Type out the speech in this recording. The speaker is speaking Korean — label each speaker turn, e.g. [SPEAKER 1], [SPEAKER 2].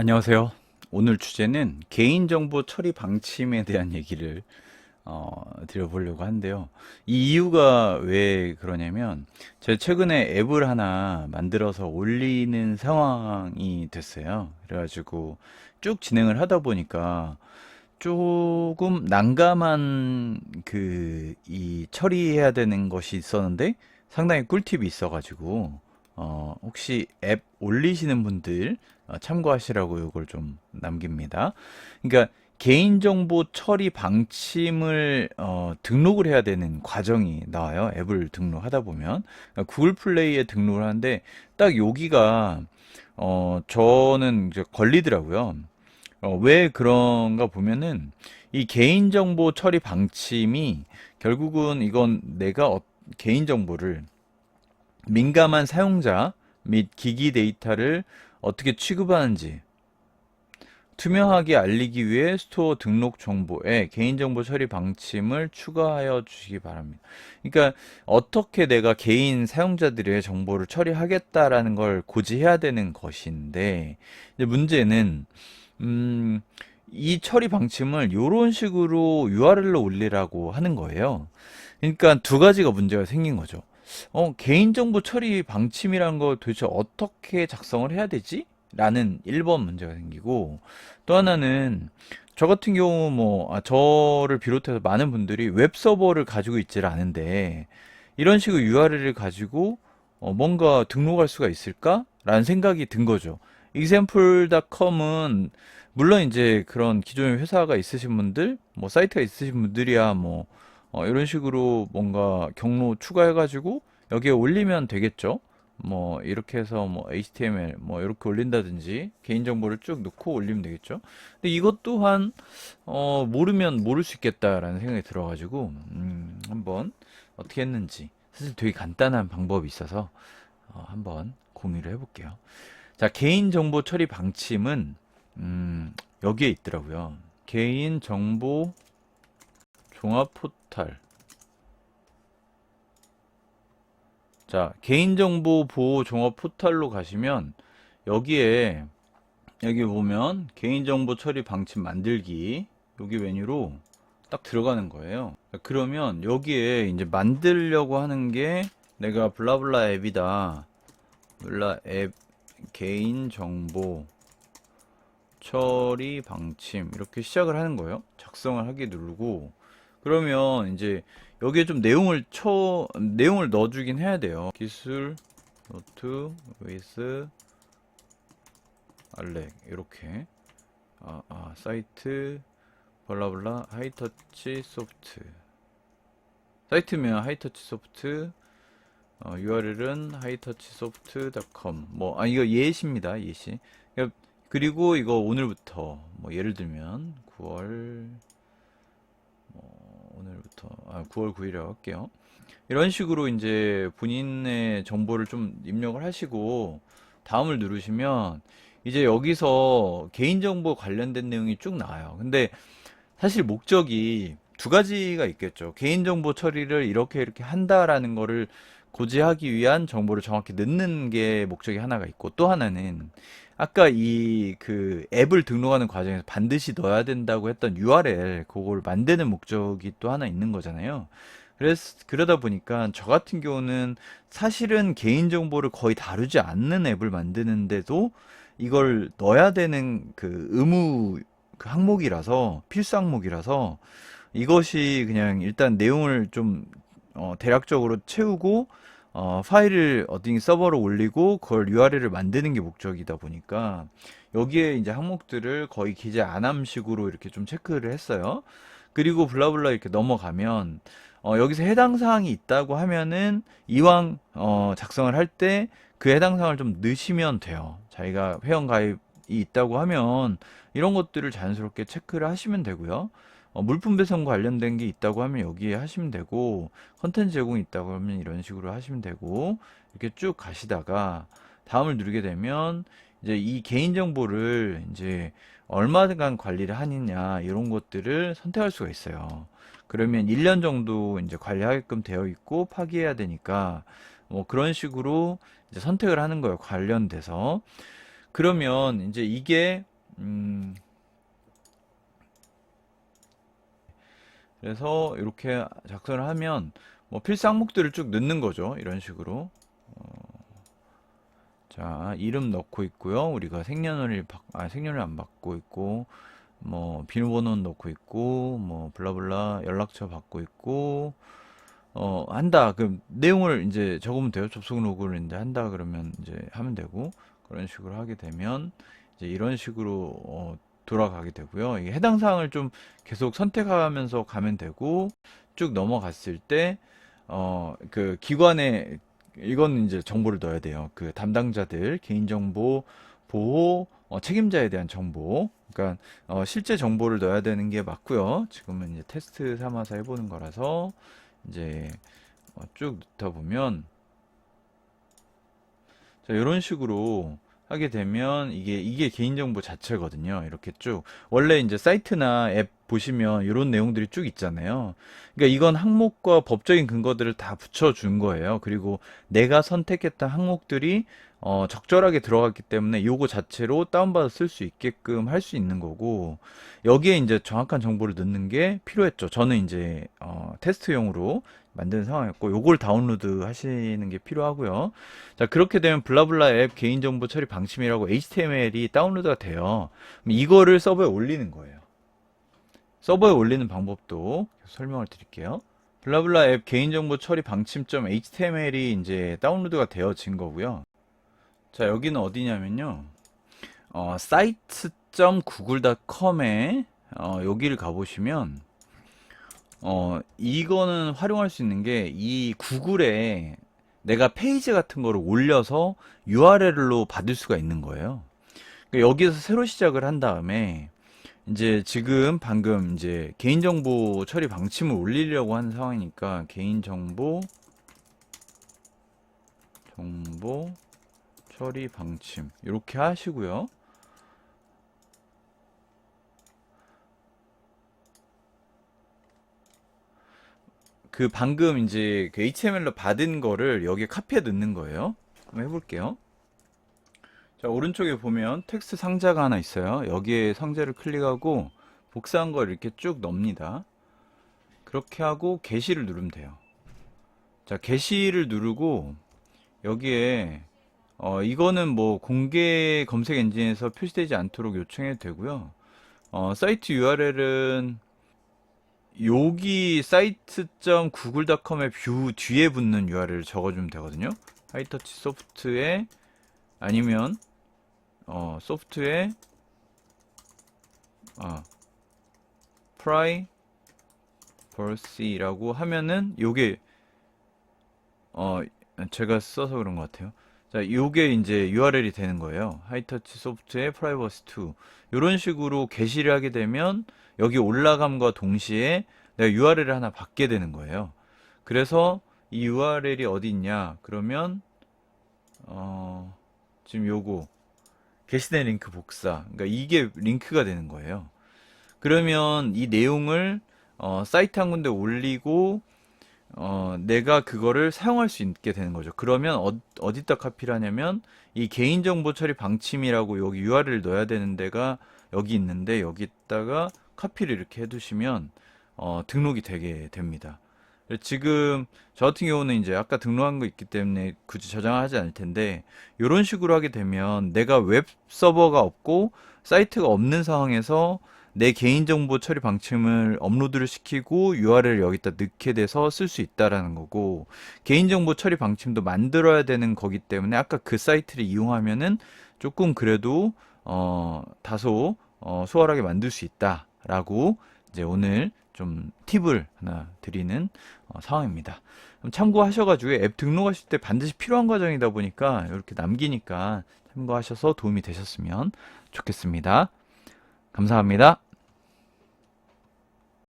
[SPEAKER 1] 안녕하세요. 오늘 주제는 개인정보 처리 방침에 대한 얘기를 어, 드려보려고 하는데요. 이 이유가 왜 그러냐면 제가 최근에 앱을 하나 만들어서 올리는 상황이 됐어요. 그래가지고 쭉 진행을 하다 보니까 조금 난감한 그 이 처리해야 되는 것이 있었는데 상당히 꿀팁이 있어가지고 어, 혹시 앱 올리시는 분들 어, 참고하시라고 이걸 좀 남깁니다. 그러니까 개인정보 처리 방침을 어, 등록을 해야 되는 과정이 나와요. 앱을 등록하다 보면 그러니까 구글 플레이에 등록을 하는데 딱 여기가 어, 저는 이제 걸리더라고요. 어, 왜 그런가 보면은 이 개인정보 처리 방침이 결국은 이건 내가 어- 개인정보를 민감한 사용자 및 기기 데이터를 어떻게 취급하는지 투명하게 알리기 위해 스토어 등록 정보에 개인정보 처리 방침을 추가하여 주시기 바랍니다. 그러니까 어떻게 내가 개인 사용자들의 정보를 처리하겠다라는 걸 고지해야 되는 것인데 문제는 음, 이 처리 방침을 이런 식으로 URL로 올리라고 하는 거예요. 그러니까 두 가지가 문제가 생긴 거죠. 어, 개인정보 처리 방침이란 거 도대체 어떻게 작성을 해야 되지? 라는 1번 문제가 생기고 또 하나는 저 같은 경우 뭐 아, 저를 비롯해서 많은 분들이 웹 서버를 가지고 있질 않은데 이런 식으로 URL을 가지고 어, 뭔가 등록할 수가 있을까? 라는 생각이 든 거죠. example.com은 물론 이제 그런 기존에 회사가 있으신 분들, 뭐 사이트가 있으신 분들이야 뭐 어, 이런 식으로 뭔가 경로 추가해가지고 여기에 올리면 되겠죠. 뭐 이렇게 해서 뭐 HTML 뭐 이렇게 올린다든지 개인정보를 쭉 넣고 올리면 되겠죠. 근데 이것 또한 어, 모르면 모를 수 있겠다라는 생각이 들어가지고 음, 한번 어떻게 했는지 사실 되게 간단한 방법이 있어서 어, 한번 공유를 해볼게요. 자, 개인정보 처리 방침은 음, 여기에 있더라고요. 개인정보 종합 포탈. 자, 개인정보 보호 종합 포탈로 가시면 여기에 여기 보면 개인정보 처리 방침 만들기 여기 메뉴로 딱 들어가는 거예요. 그러면 여기에 이제 만들려고 하는 게 내가 블라블라 앱이다. 블라 앱 개인정보 처리 방침 이렇게 시작을 하는 거예요. 작성을 하기 누르고 그러면 이제 여기에 좀 내용을 쳐 내용을 넣어주긴 해야 돼요. 기술 노트 웨이스 알렉 이렇게. 아, 아 사이트 블라블라 하이터치 소프트. 사이트면 하이터치 소프트 어, URL은 하이터치소프트.com 뭐아 이거 예시입니다 예시. 그러니까 그리고 이거 오늘부터 뭐 예를 들면 9월 뭐 오늘부터 아 9월 9일이라고 할게요 이런 식으로 이제 본인의 정보를 좀 입력을 하시고 다음을 누르시면 이제 여기서 개인정보 관련된 내용이 쭉 나와요 근데 사실 목적이 두 가지가 있겠죠. 개인정보 처리를 이렇게 이렇게 한다라는 거를 고지하기 위한 정보를 정확히 넣는 게 목적이 하나가 있고 또 하나는 아까 이 그 앱을 등록하는 과정에서 반드시 넣어야 된다고 했던 URL 그걸 만드는 목적이 또 하나 있는 거잖아요. 그래서 그러다 보니까 저 같은 경우는 사실은 개인정보를 거의 다루지 않는 앱을 만드는데도 이걸 넣어야 되는 그 의무 그 항목이라서 필수 항목이라서 이것이 그냥 일단 내용을 좀 어, 대략적으로 채우고 어, 파일을 어디 서버로 올리고 그걸 URL을 만드는 게 목적이다 보니까 여기에 이제 항목들을 거의 기재 안 함식으로 이렇게 좀 체크를 했어요. 그리고 블라블라 이렇게 넘어가면 어, 여기서 해당 사항이 있다고 하면은 이왕 어, 작성을 할 때 그 해당 사항을 좀 넣으시면 돼요. 자기가 회원 가입이 있다고 하면 이런 것들을 자연스럽게 체크를 하시면 되고요. 어, 물품 배송과 관련된 게 있다고 하면 여기에 하시면 되고 컨텐츠 제공이 있다고 하면 이런 식으로 하시면 되고 이렇게 쭉 가시다가 다음을 누르게 되면 이제 이 개인 정보를 이제 얼마간 관리를 하느냐 이런 것들을 선택할 수가 있어요. 그러면 1년 정도 이제 관리하게끔 되어 있고 파기해야 되니까 뭐 그런 식으로 이제 선택을 하는 거예요. 관련돼서. 그러면 이제 이게 음 그래서 이렇게 작성을 하면 뭐 필수 항목들을 쭉 넣는 거죠. 이런 식으로. 어, 자, 이름 넣고 있고요. 우리가 생년월일 바, 아, 생년을 안 받고 있고 뭐 비밀번호는 넣고 있고 뭐 블라블라 연락처 받고 있고 어 한다 그럼 내용을 이제 적으면 돼요 접속 로그를 이제 한다 그러면 이제 하면 되고 그런 식으로 하게 되면 이제 이런 식으로 어 돌아가게 되고요. 이게 해당 사항을 좀 계속 선택하면서 가면 되고 쭉 넘어갔을 때 어 그 기관에 이건 이제 정보를 넣어야 돼요. 그 담당자들 개인정보 보호 어, 책임자에 대한 정보. 그러니까 어, 실제 정보를 넣어야 되는 게 맞고요. 지금은 이제 테스트 삼아서 해보는 거라서 이제 어, 쭉 넣다 보면 자 이런 식으로 하게 되면 이게 이게 개인정보 자체거든요. 이렇게 쭉 원래 이제 사이트나 앱 보시면 이런 내용들이 쭉 있잖아요. 그러니까 이건 항목과 법적인 근거들을 다 붙여준 거예요. 그리고 내가 선택했던 항목들이 어, 적절하게 들어갔기 때문에 요거 자체로 다운받아 쓸 수 있게끔 할 수 있는 거고 여기에 이제 정확한 정보를 넣는 게 필요했죠. 저는 이제 어, 테스트용으로 만든 상황이었고 요걸 다운로드 하시는 게 필요하고요. 자 그렇게 되면 블라블라 앱 개인정보 처리 방침이라고 HTML이 다운로드가 돼요. 이거를 서버에 올리는 거예요. 서버에 올리는 방법도 설명을 드릴게요. 블라블라 앱 개인정보 처리 방침.html이 이제 다운로드가 되어진 거고요. 자 여기는 어디냐면요. 어, site.google.com에 어, 여기를 가보시면 어, 이거는 활용할 수 있는 게 이 구글에 내가 페이지 같은 거를 올려서 URL로 받을 수가 있는 거예요. 그러니까 여기서 새로 시작을 한 다음에 이제 지금 방금 이제 개인정보 처리 방침을 올리려고 하는 상황이니까 개인정보 정보 처리 방침 이렇게 하시고요. 그 방금 이제 그 HTML로 받은 거를 여기에 카피해 넣는 거예요. 한번 해볼게요. 자, 오른쪽에 보면 텍스트 상자가 하나 있어요. 여기에 상자를 클릭하고 복사한 걸 이렇게 쭉 넣습니다. 그렇게 하고 게시를 누르면 돼요. 자, 게시를 누르고 여기에 어, 이거는 뭐 공개 검색 엔진에서 표시되지 않도록 요청해도 되고요. 어, 사이트 URL은 여기 site.google.com의 뷰 뒤에 붙는 URL을 적어주면 되거든요. 하이터치 소프트에 아니면 어, 소프트에 아, privacy라고 하면은 요게 어, 제가 써서 그런 것 같아요. 자, 요게 이제 URL이 되는 거예요. 하이터치 소프트의 프라이버시 2. 이런 식으로 게시를 하게 되면 여기 올라감과 동시에 내가 URL을 하나 받게 되는 거예요. 그래서 이 URL이 어디 있냐? 그러면 어, 지금 요거 게시된 링크 복사. 그러니까 이게 링크가 되는 거예요. 그러면 이 내용을 어, 사이트 한 군데 올리고 어, 내가 그거를 사용할 수 있게 되는 거죠. 그러면 어, 어디다 카피를 하냐면 이 개인정보 처리 방침이라고 여기 URL을 넣어야 되는 데가 여기 있는데 여기다가 카피를 이렇게 해두시면 어, 등록이 되게 됩니다. 지금 저 같은 경우는 이제 아까 등록한 거 있기 때문에 굳이 저장하지 않을 텐데 이런 식으로 하게 되면 내가 웹 서버가 없고 사이트가 없는 상황에서 내 개인정보 처리 방침을 업로드를 시키고 URL을 여기다 넣게 돼서 쓸 수 있다라는 거고 개인정보 처리 방침도 만들어야 되는 거기 때문에 아까 그 사이트를 이용하면은 조금 그래도 어 다소 어 수월하게 만들 수 있다 라고 이제 오늘 좀 팁을 하나 드리는 어, 상황입니다. 참고하셔가지고 앱 등록하실 때 반드시 필요한 과정이다 보니까 이렇게 남기니까 참고하셔서 도움이 되셨으면 좋겠습니다. 감사합니다.